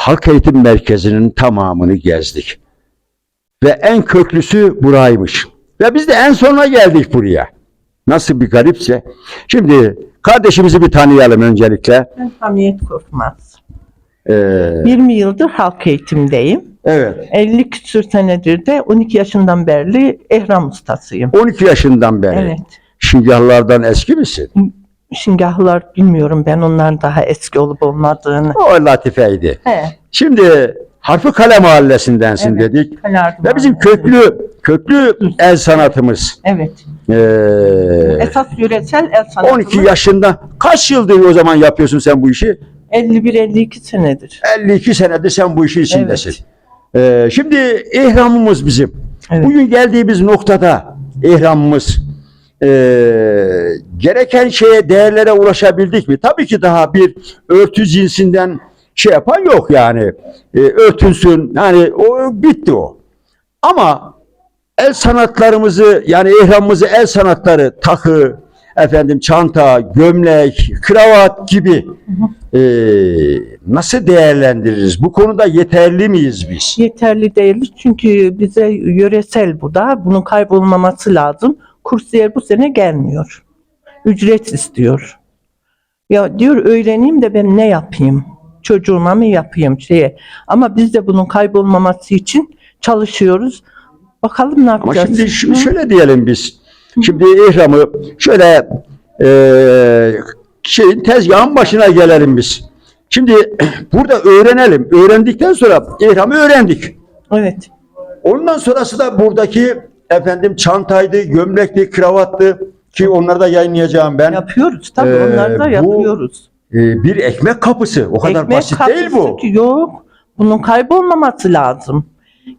halk eğitim merkezinin tamamını gezdik. Ve en köklüsü buraymış. Ve biz de en sona geldik buraya. Nasıl bir garipse. Şimdi kardeşimizi bir tanıyalım öncelikle. Ben Hamiyet Korkmaz. Ee, 20 yıldır halk eğitimdeyim. evet. 50 küsür senedir de 12 yaşından beri ehram ustasıyım. 12 yaşından beri. Evet. Şingahlardan eski misin? Şingahlılar bilmiyorum ben onların daha eski olup olmadığını. O latifeydi. He. Şimdi Harfı Kale mahallesindensin Evet. dedik. Ve bizim köklü köklü el sanatımız. Evet. Ee, Esas yöresel el sanatı. 12 yaşında kaç yıldır o zaman yapıyorsun sen bu işi? 51-52 senedir. 52 senedir sen bu işin içindesin. Evet. Ee, şimdi ihramımız bizim. Evet. Bugün geldiğimiz noktada ihramımız ee, gereken şeye değerlere ulaşabildik mi? Tabii ki daha bir örtü cinsinden şey yapan yok yani. Ee, örtünsün yani o bitti o. Ama el sanatlarımızı yani ihramımızı el sanatları takı, efendim çanta, gömlek, kravat gibi ee, nasıl değerlendiririz? Bu konuda yeterli miyiz biz? Yeterli değil çünkü bize yöresel bu da. Bunun kaybolmaması lazım. Kursiyer bu sene gelmiyor. Ücret istiyor. Ya diyor öğreneyim de ben ne yapayım? Çocuğuma mı yapayım şeye? Ama biz de bunun kaybolmaması için çalışıyoruz. Bakalım ne Ama yapacağız? şimdi ş- şöyle diyelim biz. Şimdi ihramı şöyle eee şeyin tezgahın başına gelelim biz. Şimdi burada öğrenelim. Öğrendikten sonra ihramı öğrendik. Evet. Ondan sonrası da buradaki efendim çantaydı, gömlekti, kravattı ki onları da yayınlayacağım ben. Yapıyoruz tabii Ee, onları da bu yapıyoruz. Ee, bir ekmek kapısı. O kadar Ekmek basit değil bu. Yok. Bunun kaybolmaması lazım.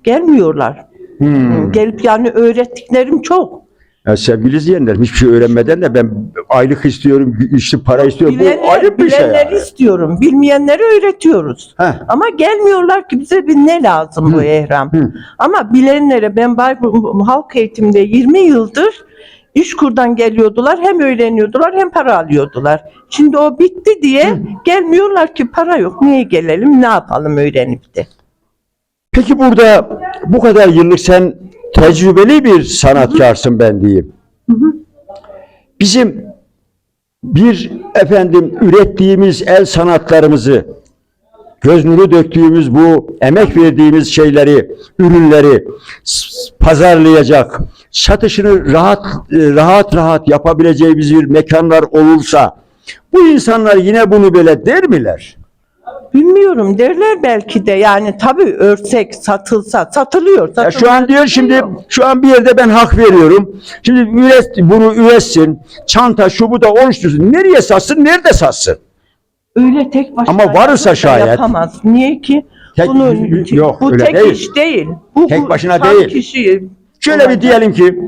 Gelmiyorlar. Hmm. Gelip yani öğrettiklerim çok. Ya sevgili izleyenlerim hiçbir şey öğrenmeden de ben aylık istiyorum, işte para istiyorum. Bu Bilenler, ayrı bir şey. yani. istiyorum. Bilmeyenleri öğretiyoruz. Heh. Ama gelmiyorlar ki bize bir ne lazım bu Hı. ehram. Hı. Ama bilenlere ben Baybur halk eğitimde 20 yıldır İşkur'dan geliyordular. Hem öğreniyordular hem para alıyordular. Şimdi o bitti diye gelmiyorlar ki para yok. Niye gelelim ne yapalım öğrenip de. Peki burada bu kadar yıllık sen tecrübeli bir sanatkarsın ben diyeyim. Bizim bir efendim ürettiğimiz el sanatlarımızı göz nuru döktüğümüz bu emek verdiğimiz şeyleri, ürünleri pazarlayacak, satışını rahat e, rahat rahat yapabileceğimiz bir mekanlar olursa bu insanlar yine bunu böyle der miler? Bilmiyorum derler belki de yani tabii örsek satılsa satılıyor. Ya şu an diyor şimdi şu an bir yerde ben hak veriyorum. Şimdi üret, bunu üretsin. Çanta şu bu da oluştursun. Nereye satsın? Nerede satsın? Öyle tek başına Ama varsa şayet- yapamaz. Niye ki? Tek- Bunu, yok, bu öyle tek değil. iş değil. Bu, Tek başına tam değil. Kişi Şöyle bir diyelim ki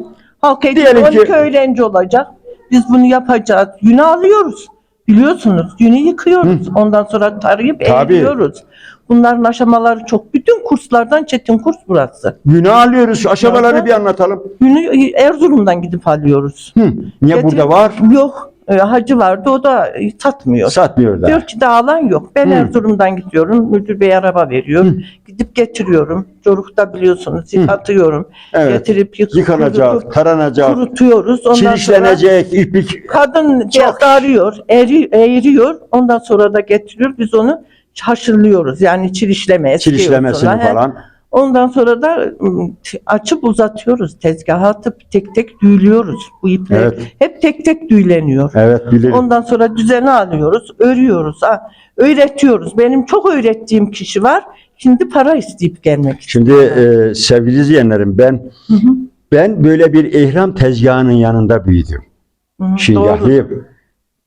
Halk diyelim ki- 12 öğrenci olacak. Biz bunu yapacağız. Yünü alıyoruz. Biliyorsunuz yünü yıkıyoruz. Ondan sonra tarayıp Tabii. eğiliyoruz. Bunların aşamaları çok. Bütün kurslardan çetin kurs burası. günah alıyoruz. Şu aşamaları bir anlatalım. Yünü Erzurum'dan gidip alıyoruz. Hı. Niye Getir- burada var? Yok. E, Hacı vardı o da e, satmıyor. Satmıyorlar. Diyor ki dağılan yok. Ben Hı. Erzurum'dan gidiyorum. Müdür bey araba veriyor. Gidip getiriyorum. Corukta biliyorsunuz yıkatıyorum. Evet. Getirip yık- Yıkanacak, kurutup- taranacak, kurutuyoruz. Ondan sonra çirişlenecek, iplik. kadın Çok. darıyor, eri, eğiriyor. Ondan sonra da getiriyor. Biz onu haşırlıyoruz. Yani çirişleme, eskiyor Çirişlemesini sonra. He. falan. Ondan sonra da t- açıp uzatıyoruz. Tezgaha atıp tek tek düğülüyoruz bu ipleri. Evet. Hep tek tek düğüleniyor. Evet bilirim. Ondan sonra düzeni alıyoruz, örüyoruz, öğretiyoruz. Benim çok öğrettiğim kişi var. Şimdi para isteyip gelmek. Şimdi e, sevgili izleyenlerim ben ben böyle bir ihram tezgahının yanında büyüdüm. Hı hı. Şingahlı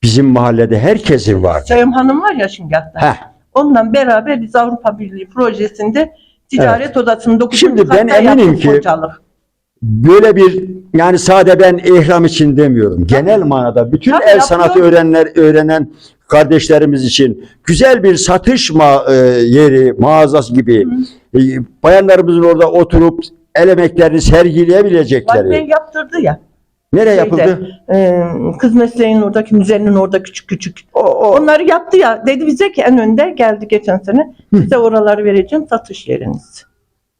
bizim mahallede herkesin vardı. Sevim Hanım var ya Şingah'ta. Heh. Ondan beraber biz Avrupa Birliği projesinde ticaret odasının 9. Şimdi ben eminim ki- hocalık. Böyle bir yani sade ben ihram için demiyorum. Genel manada bütün Tabii, el sanatı öğrenenler öğrenen kardeşlerimiz için güzel bir satış ma- e, yeri, mağazası gibi e, bayanlarımızın orada oturup el emeklerini sergileyebilecekleri. Valide yaptırdı ya. Nereye Şeyde, yapıldı? e, kız mesleğinin oradaki müzenin orada küçük küçük. O, o. Onları yaptı ya. Dedi bize ki en önde geldi geçen sene. Size oraları vereceğim satış yeriniz.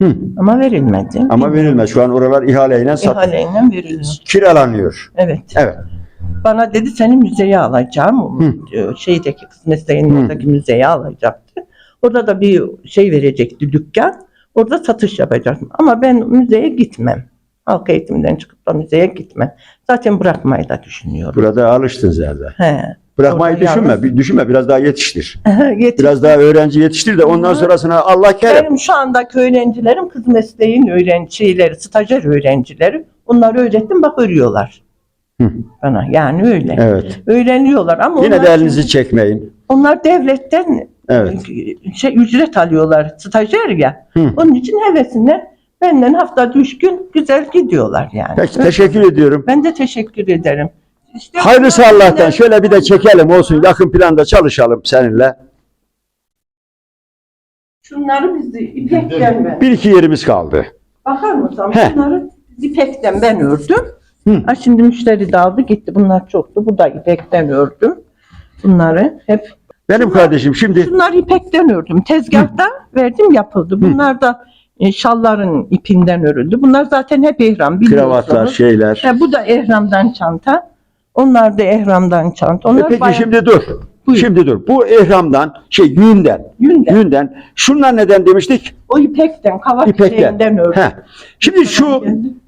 Hı. Ama verilmedi. Ama verilmez. Şu an oralar ihaleyle sat, İhaleyle veriliyor. kiralanıyor. Evet. Evet. Bana dedi seni müzeye alacağım. Hı. Şeydeki kız mesleğinin Hı. oradaki müzeye alacaktı. Orada da bir şey verecekti dükkan. Orada satış yapacaktım. Ama ben müzeye gitmem. Halk eğitimden çıkıp da müzeye gitmem. Zaten bırakmayı da düşünüyorum. Burada alıştın zaten. He. Bırakmayı Orada düşünme. yalnız- Düşünme. Biraz daha yetiştir. Yetiş- Biraz daha öğrenci yetiştir de ondan Hı. sonrasına Allah kerem. Benim şu andaki öğrencilerim kız mesleğin öğrencileri, stajyer öğrencileri. Onları öğrettim bak örüyorlar. Hı. Bana yani öyle. Evet. Öğreniyorlar ama Yine onlar, de elinizi çekmeyin. onlar devletten Evet. şey ücret alıyorlar stajyer ya. Hı. Onun için hevesinden benden haftada üç gün güzel gidiyorlar yani. Peki, teşekkür ediyorum. Ben de teşekkür ederim. İşte Hayırlısı bunlar- Allah'tan. Şöyle bir de çekelim olsun. Yakın planda çalışalım seninle. Şunları biz de ipekten ver. Bir iki yerimiz kaldı. Bakar mısın? He. Bunları ipekten ben ördüm. Hı. Ha şimdi müşteri de aldı gitti. Bunlar çoktu. Bu da ipekten ördüm. Bunları hep. Benim kardeşim şimdi Şunları ipekten ördüm. Tezgahta verdim yapıldı. Bunlar da şalların ipinden örüldü. Bunlar zaten hep ihram biliyorsunuz. kravatlar, şeyler. Ha, bu da ehramdan çanta. Onlar da ehramdan çanta. E Onlar peki bayağı- şimdi dur. Buyur. Şimdi dur. Bu ehramdan, şey yünden, Yünden. yünden. Şunlar neden demiştik? O ipekten, kavak İpekten. şeyinden ördüm. He. Şimdi şu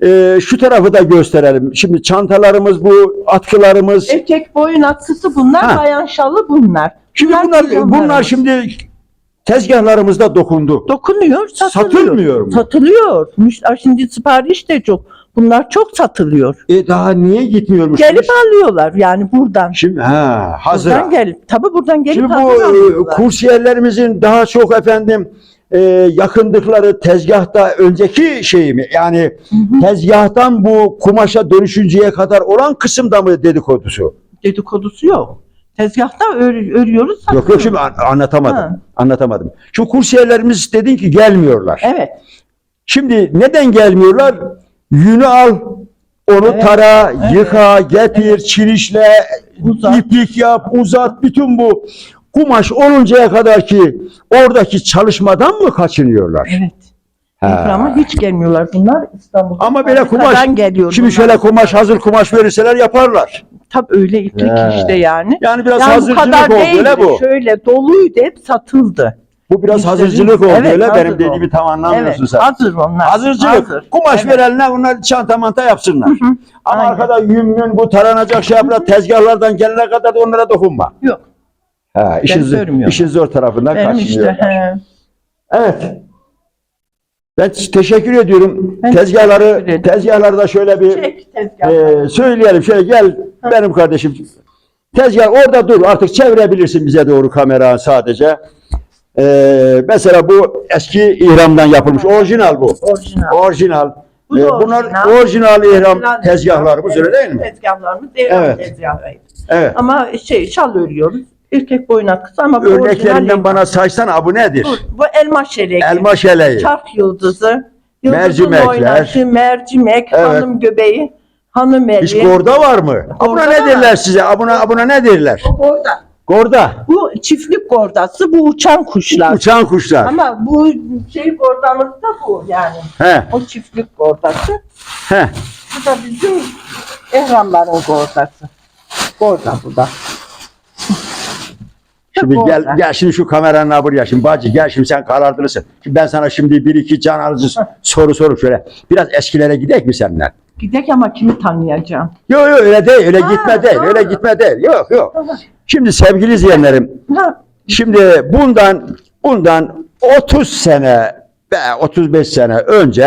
e, şu tarafı da gösterelim. Şimdi çantalarımız bu, atkılarımız. Erkek boyun atkısı bunlar, Ha. bayan şalı bunlar. Şimdi bunlar bunlar şimdi tezgahlarımızda dokundu. dokunuyor, satılıyor. Satılmıyor mu? Satılıyor. Müş- Şimdi sipariş de çok. Bunlar çok satılıyor. E daha niye gitmiyormuş? Gelip alıyorlar yani buradan. Şimdi ha hazır. Buradan gelip, tabii buradan gelip Şimdi bu e, alıyorlar. kursiyerlerimizin daha çok efendim e, yakındıkları tezgahta önceki şey mi? Yani tezgahtan bu kumaşa dönüşünceye kadar olan kısımda mı dedikodusu? Dedikodusu yok. Tezgahta ör- örüyoruz, satıyoruz. Yok yok şimdi an- anlatamadım. Ha. Anlatamadım. Şu kursiyerlerimiz dedin ki gelmiyorlar. Evet. Şimdi neden gelmiyorlar? Yünü al, onu Evet, tara, evet, yıka, getir, çirişle, Uzat. iplik yap, uzat. Bütün bu kumaş oluncaya kadar ki oradaki çalışmadan mı kaçınıyorlar? Evet. Ha. Ama hiç gelmiyorlar bunlar İstanbul'da. Ama böyle kumaş, geliyor şimdi bunlar. şöyle kumaş, hazır kumaş verirseler yaparlar. Tabii öyle iplik He. işte yani. Yani biraz yani bu hazırcılık kadar oldu değildi. öyle bu. Şöyle doluydu hep satıldı. Bu biraz Müşteri- hazırcılık oldu Evet, öyle hazır benim dediğimi oldu. tam anlamıyorsun evet, sen. hazır onlar. Hazırcılık. Hazır. Kumaş Evet. verenler onlar çanta manta yapsınlar. hı. Ama Aynen. arkada yün mün bu taranacak şey yapılan tezgahlardan gelene kadar da onlara dokunma. Yok. Ha, işin, zor- görmüyorum. işin zor tarafından Benim işte. He. Evet. Ben teşekkür ediyorum. Ben Tezgahları, teşekkür ederim. tezgahlarda şöyle bir Çek tezgah. E, söyleyelim. Şöyle gel benim kardeşim. Tezgah orada dur. Artık çevirebilirsin bize doğru kamera sadece. E, mesela bu eski ihramdan yapılmış. Orijinal bu. Orijinal. Orijinal. Bu da E, bunlar orijinal. orijinal ihram Orijinal tezgahlarımız öyle değil mi? Tezgahlarımız ihram Evet. tezgahıydı. Evet. Ama şey şal örüyoruz. Erkek boyun atkısı ama bu Örneklerinden bana saysana bu nedir? Bu, bu elma şeleki. Elma şeleği. Çark yıldızı. Yıldızın Mercimekler. oynaşı, mercimek, Evet. hanım göbeği, hanım eli. Hiç gorda var mı? Gorda ne var. derler size? Buna, buna ne derler? Gorda. Gorda. Bu çiftlik gordası, bu uçan kuşlar. Uçan kuşlar. Ama bu şey gordamız da bu yani. He, O çiftlik gordası. he. Bu da bizim ehramların gordası. Gorda bu da. Şimdi gel, gel şimdi şu kameranın buraya. Şimdi bacı gel şimdi sen karardılısın. Şimdi ben sana şimdi bir iki can alıcı soru sorup şöyle. Biraz eskilere gidek mi seninle? Gidek ama kimi tanıyacağım? Yok yok öyle değil. Öyle Ha, gitme değil. Öyle gitme değil. Yok yok. Tamam. Şimdi sevgili izleyenlerim. Ha, Şimdi bundan bundan 30 sene veya 35 sene önce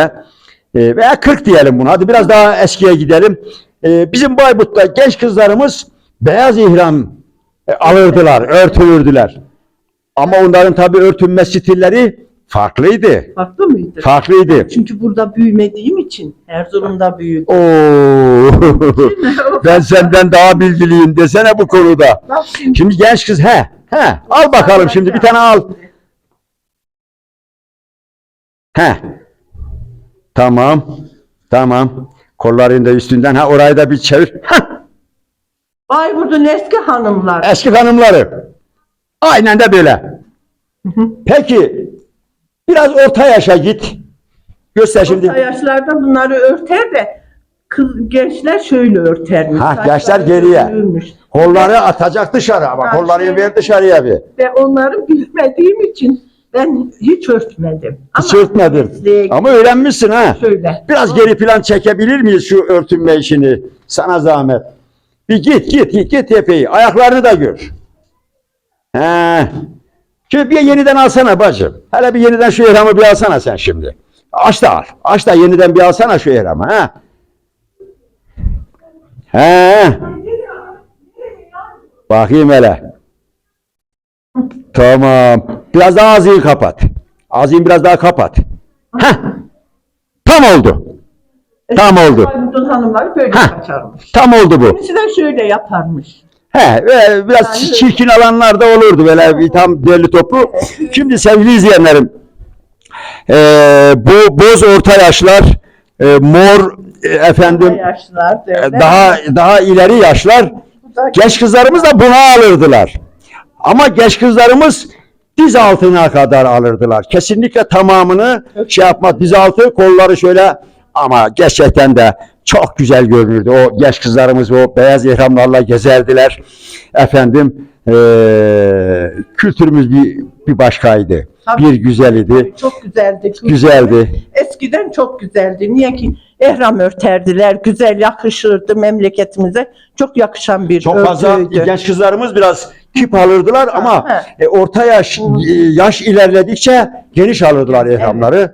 e, veya 40 diyelim bunu. Hadi biraz daha eskiye gidelim. E, Bizim Bayburt'ta genç kızlarımız beyaz ihram e, alırdılar, örtülürdüler. Ama onların tabii örtünme stilleri farklıydı. farklı mıydı? Farklıydı. Çünkü burada büyümediğim için Erzurum'da büyüdüm. Oo. ben senden daha bilgiliyim desene bu konuda. Bak şimdi Şimdi genç kız he he al bakalım şimdi bir tane al. He. Tamam. Tamam. Kollarını da üstünden ha orayı da bir çevir. Hah, Bayburt'un eski hanımlar. eski hanımları. Aynen de böyle. Peki biraz orta yaşa git. Göster şimdi. Orta yaşlarda bunları örter de kız gençler şöyle örtermiş. Ha, gençler geriye. dökülmüş. Kolları atacak dışarı ama Ha, kolları şey- ver dışarıya bir. Ve onları bilmediğim için ben hiç örtmedim. Hiç Ama örtmedin. Ama öğrenmişsin ha. şöyle. Biraz geri plan çekebilir miyiz şu örtünme işini? Sana zahmet. Bir git git git git epey. Ayaklarını da gör. He. Şimdi bir yeniden alsana bacım. Hele bir yeniden şu ihramı bir alsana sen şimdi. Aç da al. Aç da yeniden bir alsana şu ihramı. He. He. Bakayım hele. Tamam. Biraz daha ağzını kapat. Ağzını biraz daha kapat. Heh. Tam oldu. Tam oldu. Bayburt'un hanımları böyle Ha. kaçarmış. Tam oldu bu. Kimisi de şöyle yaparmış. He, ve biraz Yani- çirkin alanlar da olurdu böyle bir tam derli toplu. Şimdi sevgili izleyenlerim, e, bu boz orta yaşlar, e, mor e, efendim Yaşlılar e, böyle. daha daha ileri yaşlar genç kızlarımız da buna alırdılar. Ama genç kızlarımız diz altına kadar alırdılar. Kesinlikle tamamını şey yapma diz altı kolları şöyle ama gerçekten de çok güzel görünürdü. O genç kızlarımız o beyaz ihramlarla gezerdiler. Efendim eee, kültürümüz bir, bir başkaydı. Tabii. Bir güzel idi. Çok güzeldi. Güzeldi. Eskiden çok güzeldi. Niye ki? Ehram örterdiler. Güzel yakışırdı memleketimize. Çok yakışan bir Çok fazla örtüydü. genç kızlarımız biraz kip alırdılar ama Ha. e, orta yaş e, yaş ilerledikçe geniş alırdılar ihramları.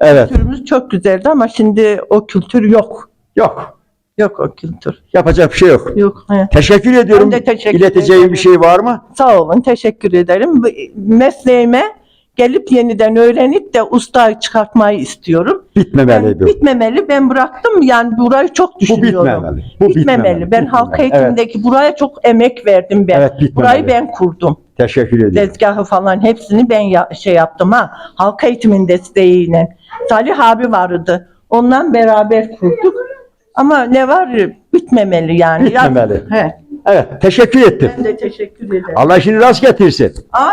Evet. Kültürümüz çok güzeldi ama şimdi o kültür yok. Yok. Yok o kültür. Yapacak bir şey yok. Yok. he. Teşekkür ediyorum. Ben de teşekkür İleteceğim ederim. bir şey var mı? Sağ olun. Teşekkür ederim. Bu Mesleğime gelip yeniden öğrenip de usta çıkartmayı istiyorum. Bitmemeli bu. bitmemeli. Ben bıraktım yani burayı çok Bu düşünüyorum. bitmemeli. Bu bitmemeli. Ben Bitmemeli. halk Evet. eğitimindeki buraya çok emek verdim ben. Evet, bitmemeli. Burayı ben kurdum. Teşekkür ediyorum. Tezgahı falan hepsini ben ya- şey yaptım ha. Halk eğitimin desteğiyle. Salih abi vardı. Ondan beraber kurduk. Ama ne var? Bitmemeli yani. Bitmemeli. He. Evet. Teşekkür ettim. Ben de teşekkür ederim. Allah işini rast getirsin. Aa,